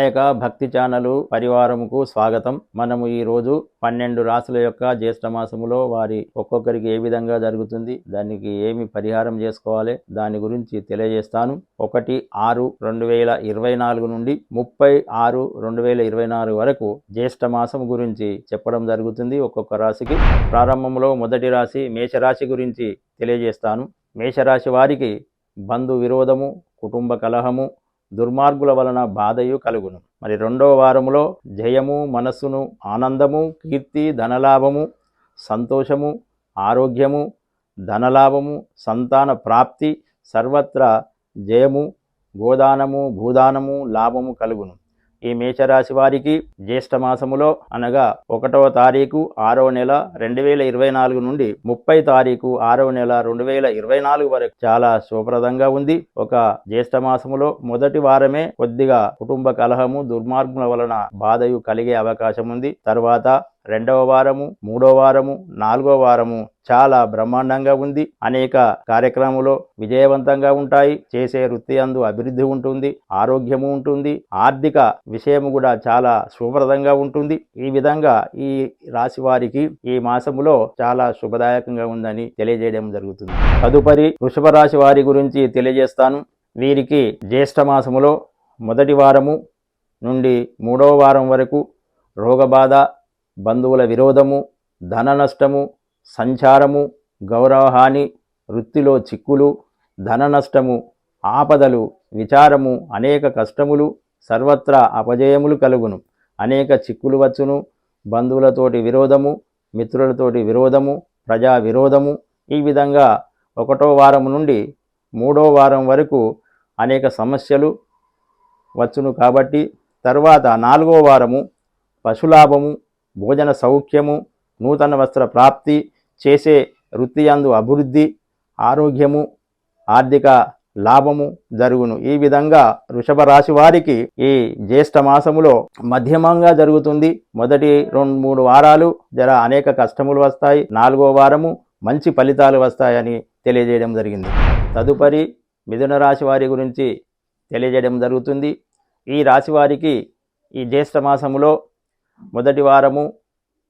వినాయక భక్తి ఛానలు పరివారముకు స్వాగతం. మనము ఈ రోజు పన్నెండు రాసుల యొక్క జ్యేష్ఠ మాసములో వారి ఒక్కొక్కరికి ఏ విధంగా జరుగుతుంది దానికి ఏమి పరిహారం చేసుకోవాలి దాని గురించి తెలియజేస్తాను. ఒకటి ఆరు రెండు వేల ఇరవై నాలుగు నుండి ముప్పై ఆరు రెండు వేల ఇరవై నాలుగు వరకు జ్యేష్ఠ మాసం గురించి చెప్పడం జరుగుతుంది ఒక్కొక్క రాశికి. ప్రారంభంలో మొదటి రాశి మేషరాశి గురించి తెలియజేస్తాను. మేషరాశి వారికి బంధు విరోధము కుటుంబ కలహము దుర్మార్గుల వలన బాధయు కలుగును. మరి రెండవ వారములో జయము మనస్సును ఆనందము కీర్తి ధనలాభము సంతోషము ఆరోగ్యము ధనలాభము సంతాన ప్రాప్తి సర్వత్రా జయము గోదానము భూదానము లాభము కలుగును. ఈ మేషరాశి వారికి జ్యేష్ఠ మాసములో అనగా ఒకటవ తారీఖు ఆరవ నెల రెండు వేల ఇరవై నాలుగు నుండి ముప్పై తారీఖు ఆరవ నెల రెండు వేల ఇరవై నాలుగు వరకు చాలా శుభప్రదంగా ఉంది. ఒక జ్యేష్ఠ మాసములో మొదటి వారమే కొద్దిగా కుటుంబ కలహము దుర్మార్గుల వలన బాధయు కలిగే అవకాశం ఉంది. తర్వాత రెండవ వారము మూడో వారము నాలుగో వారము చాలా బ్రహ్మాండంగా ఉంది. అనేక కార్యక్రమాలు విజయవంతంగా ఉంటాయి. చేసే వృత్తి అందు అభివృద్ధి ఉంటుంది ఆరోగ్యము ఉంటుంది ఆర్థిక విషయము కూడా చాలా శుభప్రదంగా ఉంటుంది. ఈ విధంగా ఈ రాశి వారికి ఈ మాసములో చాలా శుభదాయకంగా ఉందని తెలియజేయడం జరుగుతుంది. తదుపరి వృషభ రాశి వారి గురించి తెలియజేస్తాను. వీరికి జ్యేష్ఠ మాసములో మొదటి వారము నుండి మూడవ వారం వరకు రోగబాధ బంధువుల విరోధము ధన నష్టము సంచారము గౌరవహాని వృత్తిలో చిక్కులు ధన నష్టము ఆపదలు విచారము అనేక కష్టములు సర్వత్రా అపజయములు కలుగును. అనేక చిక్కులు వచ్చును. బంధువులతోటి విరోధము మిత్రులతోటి విరోధము ప్రజా విరోధము ఈ విధంగా ఒకటో వారం నుండి మూడో వారం వరకు అనేక సమస్యలు వచ్చును కాబట్టి తర్వాత నాలుగో వారము పశులాభము భోజన సౌఖ్యము నూతన వస్త్ర ప్రాప్తి చేసే వృత్తి అందు అభివృద్ధి ఆరోగ్యము ఆర్థిక లాభము జరుగును. ఈ విధంగా వృషభ రాశి వారికి ఈ జ్యేష్ఠ మాసములో మధ్యమంగా జరుగుతుంది. మొదటి రెండు మూడు వారాలు జర అనేక కష్టములు వస్తాయి. నాలుగో వారము మంచి ఫలితాలు వస్తాయని తెలియజేయడం జరిగింది. తదుపరి మిథున రాశి వారి గురించి తెలియజేయడం జరుగుతుంది. ఈ రాశి వారికి ఈ జ్యేష్ఠ మాసములో మొదటి వారము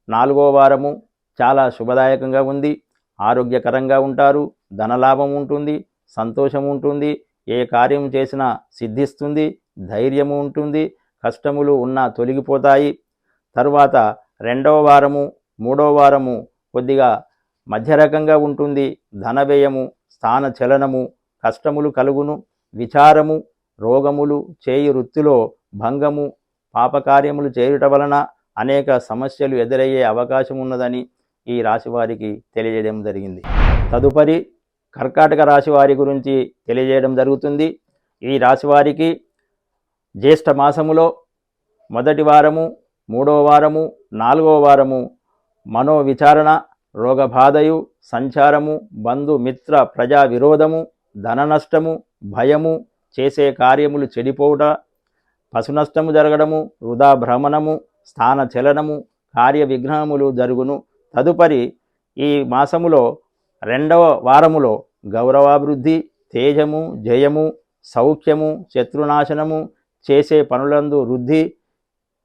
నాలుగో వారము చాలా శుభదాయకంగా ఉంది. ఆరోగ్యకరంగా ఉంటారు. ధనలాభం ఉంటుంది. సంతోషం ఉంటుంది. ఏ కార్యం చేసినా సిద్ధిస్తుంది. ధైర్యము ఉంటుంది. కష్టములు ఉన్నా తొలగిపోతాయి. తరువాత రెండవ వారము మూడవ వారము కొద్దిగా మధ్యరకంగా ఉంటుంది ఉంటుంది. ధనవ్యయము స్థాన చలనము కష్టములు కలుగును. విచారము రోగములు చేయి వృత్తిలో భంగము పాపకార్యములు చేయుట వలన అనేక సమస్యలు ఎదురయ్యే అవకాశం ఉన్నదని ఈ రాశి వారికి తెలియజేయడం జరిగింది. తదుపరి కర్కాటక రాశి వారి గురించి తెలియజేయడం జరుగుతుంది. ఈ రాశి వారికి జ్యేష్ఠ మాసములో మొదటి వారము మూడవ వారము నాలుగవ వారము మనో విచారణ రోగబాధయు సంచారము బంధుమిత్ర ప్రజా విరోధము ధన నష్టము భయము చేసే కార్యములు చెడిపోవుట పశు నష్టము జరగడము వృధా భ్రమణము స్థాన చలనము కార్య విఘ్నములు జరుగును. తదుపరి ఈ మాసములో రెండవ వారములో గౌరవాభివృద్ధి తేజము జయము సౌఖ్యము శత్రునాశనము చేసే పనులందు వృద్ధి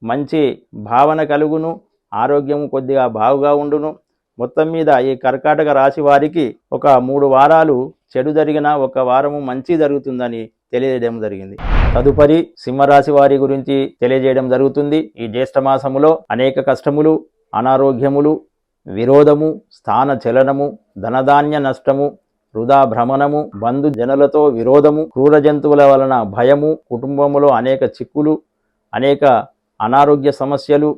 మంచి భావన కలుగును. ఆరోగ్యము కొద్దిగా బాగుగా ఉండును. మొత్తం మీద ఈ కర్కాటక రాశి వారికి ఒక మూడు వారాలు చెడు జరిగిన ఒక వారము మంచి జరుగుతుందని తెలియజేయడం జరిగింది. తదుపరి సింహరాశి వారి గురించి తెలియజేయడం జరుగుతుంది. ఈ జ్యేష్ఠ మాసములో అనేక కష్టములు అనారోగ్యములు విరోధము స్థాన చలనము ధనధాన్య నష్టము వృధా భ్రమణము బంధు జనులతో విరోధము క్రూర జంతువుల వలన భయము కుటుంబములో అనేక చిక్కులు అనేక అనారోగ్య సమస్యలు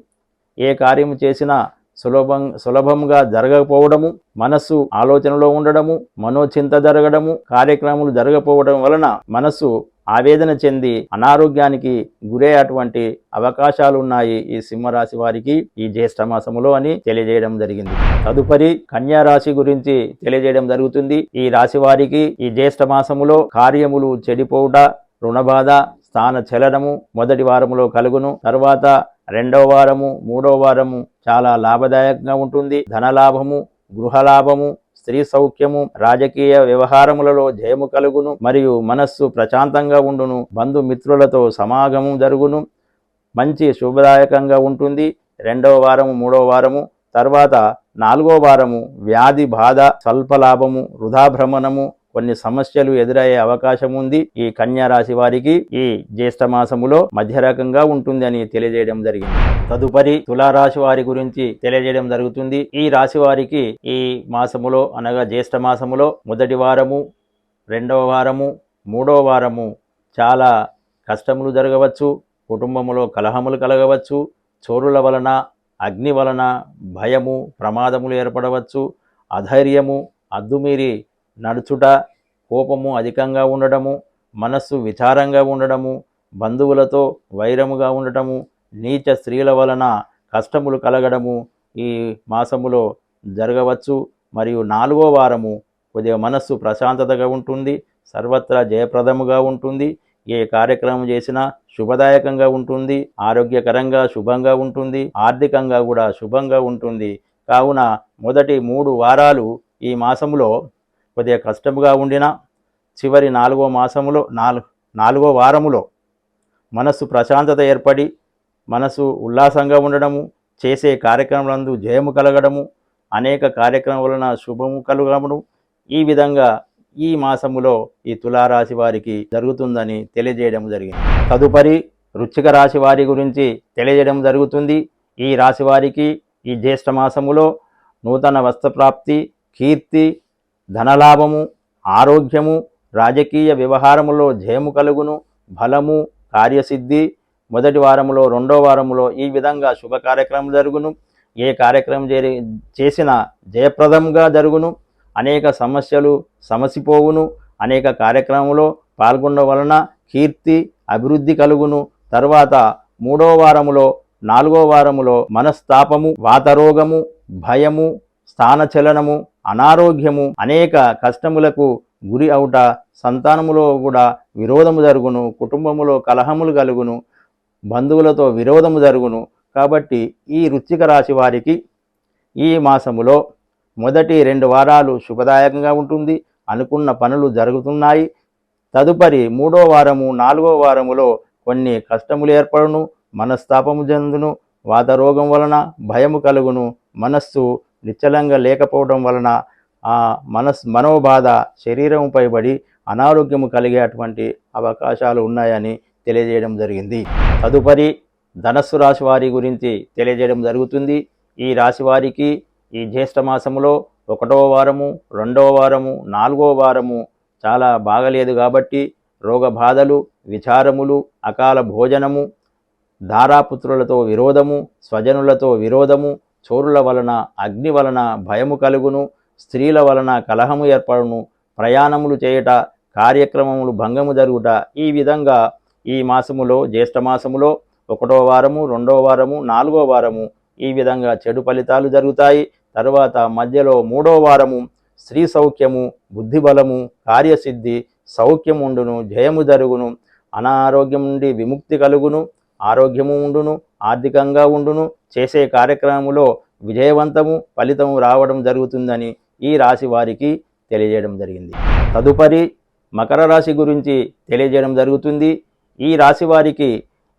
ఏ కార్యము చేసినా సులభం సులభంగా జరగకపోవడము మనస్సు ఆలోచనలో ఉండడము మనోచింత జరగడము కార్యక్రమాలు జరగకపోవడం వలన మనస్సు ఆవేదన చెంది అనారోగ్యానికి గురే అటువంటి అవకాశాలు ఉన్నాయి ఈ సింహరాశి వారికి ఈ జ్యేష్ఠ మాసములో అని తెలియజేయడం జరిగింది. తదుపరి కన్యా రాశి గురించి తెలియజేయడం జరుగుతుంది. ఈ రాశి వారికి ఈ జ్యేష్ఠ మాసములో కార్యములు చెడిపోవుట రుణబాధ స్థాన చలనము మొదటి వారములో కలుగును. తరువాత రెండవ వారము మూడవ వారము చాలా లాభదాయకంగా ఉంటుంది. ధనలాభము గృహలాభము స్త్రీ సౌఖ్యము రాజకీయ వ్యవహారములలో జయము కలుగును మరియు మనస్సు ప్రశాంతంగా ఉండును బంధుమిత్రులతో సమాగమం జరుగును. మంచి శుభదాయకంగా ఉంటుంది. రెండవ వారము మూడవ వారము తర్వాత నాలుగో వారము వ్యాధి బాధ స్వల్ప లాభము వృధా భ్రమణము కొన్ని సమస్యలు ఎదురయ్యే అవకాశం ఉంది. ఈ కన్యా రాశి వారికి ఈ జ్యేష్ఠ మాసములో మధ్య రకంగా ఉంటుంది అని తెలియజేయడం జరిగింది. తదుపరి తులారాశి వారి గురించి తెలియజేయడం జరుగుతుంది. ఈ రాశి వారికి ఈ మాసములో అనగా జ్యేష్ఠ మాసములో మొదటి వారము రెండవ వారము మూడవ వారము చాలా కష్టములు జరగవచ్చు. కుటుంబములో కలహములు కలగవచ్చు. చోరుల వలన అగ్ని వలన భయము ప్రమాదములు ఏర్పడవచ్చు. అధైర్యము అద్దుమీరి నడుచుట కోపము అధికంగా ఉండడము మనస్సు విచారంగా ఉండడము బంధువులతో వైరముగా ఉండటము నీచ స్త్రీల వలన కష్టములు కలగడము ఈ మాసములో జరగవచ్చు. మరియు నాలుగో వారము కొద్దిగా మనస్సు ప్రశాంతతగా ఉంటుంది సర్వత్రా జయప్రదముగా ఉంటుంది ఏ కార్యక్రమం చేసినా శుభదాయకంగా ఉంటుంది ఆరోగ్యకరంగా శుభంగా ఉంటుంది ఆర్థికంగా కూడా శుభంగా ఉంటుంది. కావున మొదటి మూడు వారాలు ఈ మాసములో కొద్దిగా కష్టముగా ఉండినా చివరి నాలుగో మాసములో నాలుగు నాలుగో వారములో మనస్సు ప్రశాంతత ఏర్పడి మనసు ఉల్లాసంగా ఉండడము చేసే కార్యక్రమాలందు జయము కలగడము అనేక కార్యక్రమం వలన శుభము కలగడము ఈ విధంగా ఈ మాసములో ఈ తులారాశి వారికి జరుగుతుందని తెలియజేయడం జరిగింది. తదుపరి రుచిక రాశి వారి గురించి తెలియజేయడం జరుగుతుంది. ఈ రాశి వారికి ఈ జ్యేష్ఠ మాసములో నూతన వస్త్రప్రాప్తి కీర్తి ధనలాభము ఆరోగ్యము రాజకీయ వ్యవహారములో జయము కలుగును బలము కార్యసిద్ధి. మొదటి వారములో రెండో వారములో ఈ విధంగా శుభ కార్యక్రమం జరుగును. ఏ కార్యక్రమం జరి చేసినా జయప్రదంగా జరుగును. అనేక సమస్యలు సమసిపోవును. అనేక కార్యక్రమంలో పాల్గొనడం వలన కీర్తి అభివృద్ధి కలుగును. తర్వాత మూడో వారములో నాలుగో వారములో మనస్తాపము వాతరోగము భయము స్థానచలనము అనారోగ్యము అనేక కష్టములకు గురి అవుట సంతానములో కూడా విరోధము జరుగును కుటుంబములో కలహములు కలుగును బంధువులతో విరోధము జరుగును. కాబట్టి ఈ రుచిక రాశి వారికి ఈ మాసములో మొదటి రెండు వారాలు శుభదాయకంగా ఉంటుంది. అనుకున్న పనులు జరుగుతున్నాయి. తదుపరి మూడో వారము నాలుగో వారములో కొన్ని కష్టములు ఏర్పడును మనస్తాపము చెందును వాత రోగం వలన భయము కలుగును మనస్సు నిశ్చలంగా లేకపోవడం వలన ఆ మనస్ మనోబాధ శరీరంపై పడి అనారోగ్యము కలిగేటువంటి అవకాశాలు ఉన్నాయని తెలియజేయడం జరిగింది. తదుపరి ధనస్సు రాశి వారి గురించి తెలియజేయడం జరుగుతుంది. ఈ రాశి వారికి ఈ జ్యేష్ఠమాసములో ఒకటవ వారము రెండవ వారము నాలుగవ వారము చాలా బాగలేదు కాబట్టి రోగ బాధలు విచారములు అకాల భోజనము ధారాపుత్రులతో విరోధము స్వజనులతో విరోధము చోరుల వలన అగ్ని వలన భయము కలుగును స్త్రీల వలన కలహము ఏర్పడును ప్రయాణములు చేయుట కార్యక్రమములు భంగము జరుగుట ఈ విధంగా ఈ మాసములో జ్యేష్ఠమాసములో ఒకటో వారము రెండో వారము నాలుగో వారము ఈ విధంగా చెడు ఫలితాలు జరుగుతాయి. తరువాత మధ్యలో మూడో వారము స్త్రీ సౌఖ్యము బుద్ధిబలము కార్యసిద్ధి సౌఖ్యం ఉండును జయము జరుగును అనారోగ్యం నుండి విముక్తి కలుగును ఆరోగ్యము ఉండును ఆర్థికంగా ఉండును చేసే కార్యక్రమంలో విజయవంతము ఫలితము రావడం జరుగుతుందని ఈ రాశి వారికి తెలియజేయడం జరిగింది. తదుపరి మకర రాశి గురించి తెలియజేయడం జరుగుతుంది. ఈ రాశి వారికి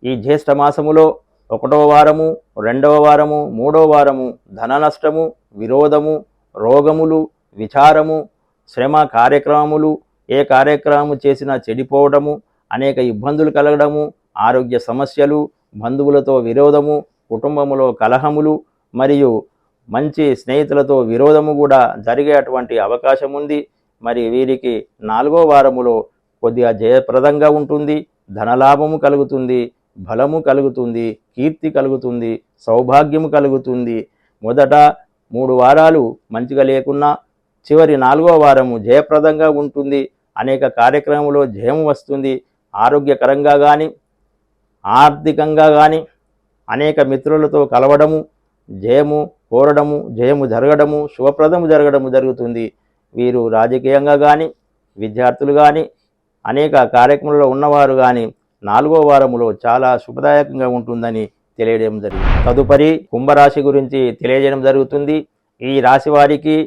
ఈ జ్యేష్ఠ మాసములో ఒకటవ వారము రెండవ వారము మూడవ వారము ధన నష్టము విరోధము రోగములు విచారము శ్రమ కార్యక్రమములు ఏ కార్యక్రమము చేసినా చెడిపోవడము అనేక ఇబ్బందులు కలగడము ఆరోగ్య సమస్యలు బంధువులతో విరోధము కుటుంబములో కలహములు మరియు మంచి స్నేహితులతో విరోధము కూడా జరిగేటువంటి అవకాశం ఉంది. మరి వీరికి నాలుగో వారములో కొద్దిగా జయప్రదంగా ఉంటుంది ధనలాభము కలుగుతుంది బలము కలుగుతుంది కీర్తి కలుగుతుంది సౌభాగ్యము కలుగుతుంది. మొదట మూడు వారాలు మంచిగా లేకున్నా చివరి నాలుగో వారము జయప్రదంగా ఉంటుంది. అనేక కార్యక్రమంలో జయం వస్తుంది. ఆరోగ్యకరంగా కానీ ఆర్థికంగా కానీ అనేక మిత్రులతో కలవడము జయము కోరడము జయము జరగడము శుభప్రదము జరగడము జరుగుతుంది. వీరు రాజకీయంగా కానీ విద్యార్థులు కానీ అనేక కార్యక్రమంలో ఉన్నవారు కానీ నాలుగో వారములో చాలా శుభదాయకంగా ఉంటుందని తెలియడం జరిగింది. తదుపరి కుంభరాశి గురించి తెలియజేయడం జరుగుతుంది. ఈ రాశి వారికి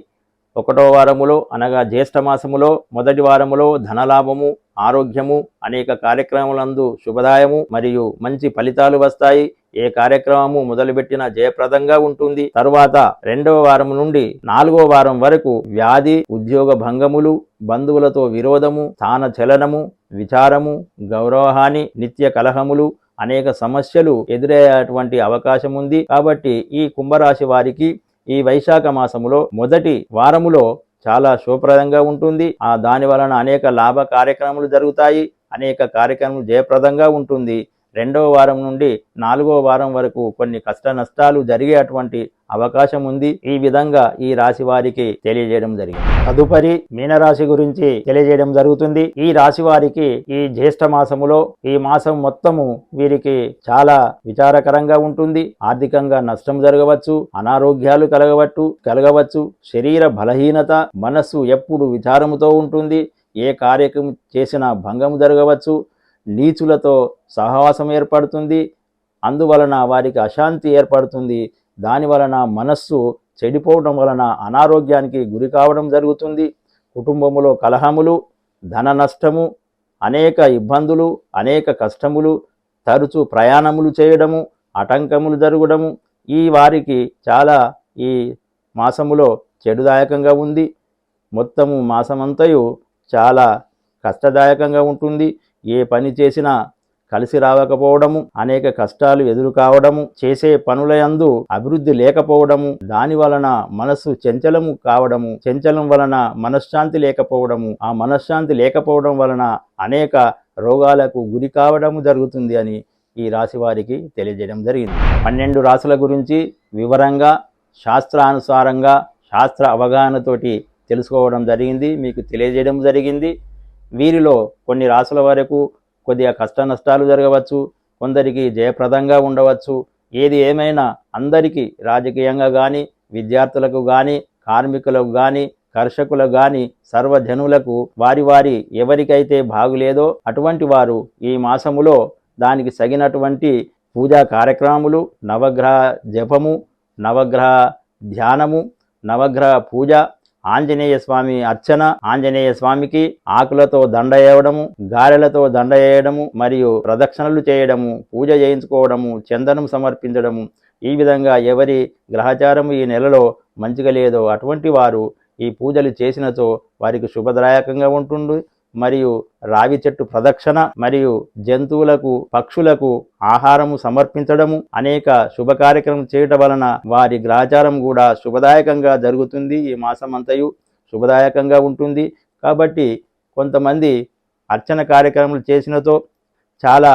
ఒకటో వారములో అనగా జ్యేష్ఠ మాసములో మొదటి వారములో ధనలాభము ఆరోగ్యము అనేక కార్యక్రమాలందు శుభదాయము మరియు మంచి ఫలితాలు వస్తాయి. ఏ కార్యక్రమము మొదలుపెట్టినా జయప్రదంగా ఉంటుంది. తరువాత రెండవ వారం నుండి నాలుగో వారం వరకు వ్యాధి ఉద్యోగ భంగములు బంధువులతో విరోధము స్థాన చలనము విచారము గౌరవహాని నిత్య కలహములు అనేక సమస్యలు ఎదురయ్యేటువంటి అవకాశం ఉంది కాబట్టి ఈ కుంభరాశి వారికి ఈ వైశాఖ మాసములో మొదటి వారములో చాలా శుభప్రదంగా ఉంటుంది. ఆ దాని వలన అనేక లాభ కార్యక్రమాలు జరుగుతాయి. అనేక కార్యక్రమాలు జయప్రదంగా ఉంటుంది. రెండవ వారం నుండి నాలుగవ వారం వరకు కొన్ని కష్ట నష్టాలు జరిగేటువంటి అవకాశం ఉంది. ఈ విధంగా ఈ రాశి వారికి తెలియజేయడం జరిగింది. తదుపరి మీనరాశి గురించి తెలియజేయడం జరుగుతుంది. ఈ రాశి వారికి ఈ జ్యేష్ఠ మాసములో ఈ మాసం మొత్తము వీరికి చాలా విచారకరంగా ఉంటుంది. ఆర్థికంగా నష్టం జరగవచ్చు అనారోగ్యాలు కలగవచ్చు కలగవచ్చు. శరీర బలహీనత మనస్సు ఎప్పుడు విచారముతో ఉంటుంది. ఏ కార్యక్రమం చేసినా భంగం జరగవచ్చు. నీచులతో సహవాసం ఏర్పడుతుంది. అందువలన వారికి అశాంతి ఏర్పడుతుంది. దాని వలన మనస్సు చెడిపోవడం వలన అనారోగ్యానికి గురి కావడం జరుగుతుంది. కుటుంబములో కలహములు ధన నష్టము అనేక ఇబ్బందులు అనేక కష్టములు తరచు ప్రయాణములు చేయడము ఆటంకములు జరగడము ఈ వారికి చాలా ఈ మాసములో చెడుదాయకంగా ఉంది. మొత్తము మాసమంతయు చాలా కష్టదాయకంగా ఉంటుంది. ఏ పని చేసినా కలిసి రావకపోవడము అనేక కష్టాలు ఎదురు కావడము చేసే పనులయందు అభివృద్ధి లేకపోవడము దాని వలన మనస్సు చంచలము కావడము చంచలం వలన మనశ్శాంతి లేకపోవడము ఆ మనశ్శాంతి లేకపోవడం వలన అనేక రోగాలకు గురి కావడము జరుగుతుంది అని ఈ రాశి వారికి తెలియజేయడం జరిగింది. పన్నెండు రాశుల గురించి వివరంగా శాస్త్రానుసారంగా శాస్త్ర అవగాహనతోటి తెలుసుకోవడం జరిగింది మీకు తెలియజేయడం జరిగింది. వీరిలో కొన్ని రాసుల వరకు కొద్దిగా కష్ట నష్టాలు జరగవచ్చు కొందరికి జయప్రదంగా ఉండవచ్చు. ఏది ఏమైనా అందరికీ రాజకీయంగా కానీ విద్యార్థులకు కానీ కార్మికులకు కానీ కర్షకులకు కానీ సర్వజనులకు వారి వారి ఎవరికైతే బాగులేదో అటువంటి వారు ఈ మాసములో దానికి సగినటువంటి పూజా కార్యక్రమములు నవగ్రహ జపము నవగ్రహ ధ్యానము నవగ్రహ పూజ ఆంజనేయ స్వామి అర్చన ఆంజనేయ స్వామికి ఆకులతో దండ వేయడము గారెలతో దండ వేయడము మరియు ప్రదక్షిణలు చేయడము పూజ చేయించుకోవడము చందనం సమర్పించడము. ఈ విధంగా ఎవరి గ్రహచారము ఈ నెలలో మంచిగా లేదో అటువంటి వారు ఈ పూజలు చేసినచో వారికి శుభదాయకంగా ఉంటుంది మరియు రావి చెట్టు ప్రదక్షిణ మరియు జంతువులకు పక్షులకు ఆహారము సమర్పించడము అనేక శుభ కార్యక్రమం చేయటం వలన వారి గ్రహచారం కూడా శుభదాయకంగా జరుగుతుంది ఈ మాసం అంతయు శుభదాయకంగా ఉంటుంది. కాబట్టి కొంతమంది అర్చన కార్యక్రమాలు చేసినతో చాలా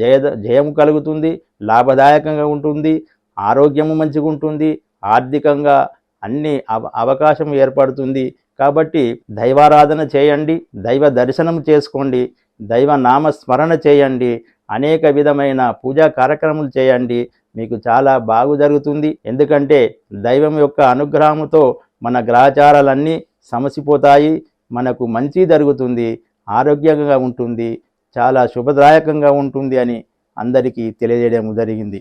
జయ జయము కలుగుతుంది లాభదాయకంగా ఉంటుంది ఆరోగ్యము మంచిగా ఉంటుంది ఆర్థికంగా అన్ని అవ అవకాశం ఏర్పడుతుంది. కాబట్టి దైవారాధన చేయండి దైవ దర్శనం చేసుకోండి దైవ నామస్మరణ చేయండి అనేక విధమైన పూజా కార్యక్రమాలు చేయండి. మీకు చాలా బాగు జరుగుతుంది. ఎందుకంటే దైవం యొక్క అనుగ్రహముతో మన గ్రహచారాలన్నీ సమసిపోతాయి మనకు మంచి జరుగుతుంది ఆరోగ్యంగా ఉంటుంది చాలా శుభదాయకంగా ఉంటుంది అని అందరికీ తెలియజేయడం జరిగింది.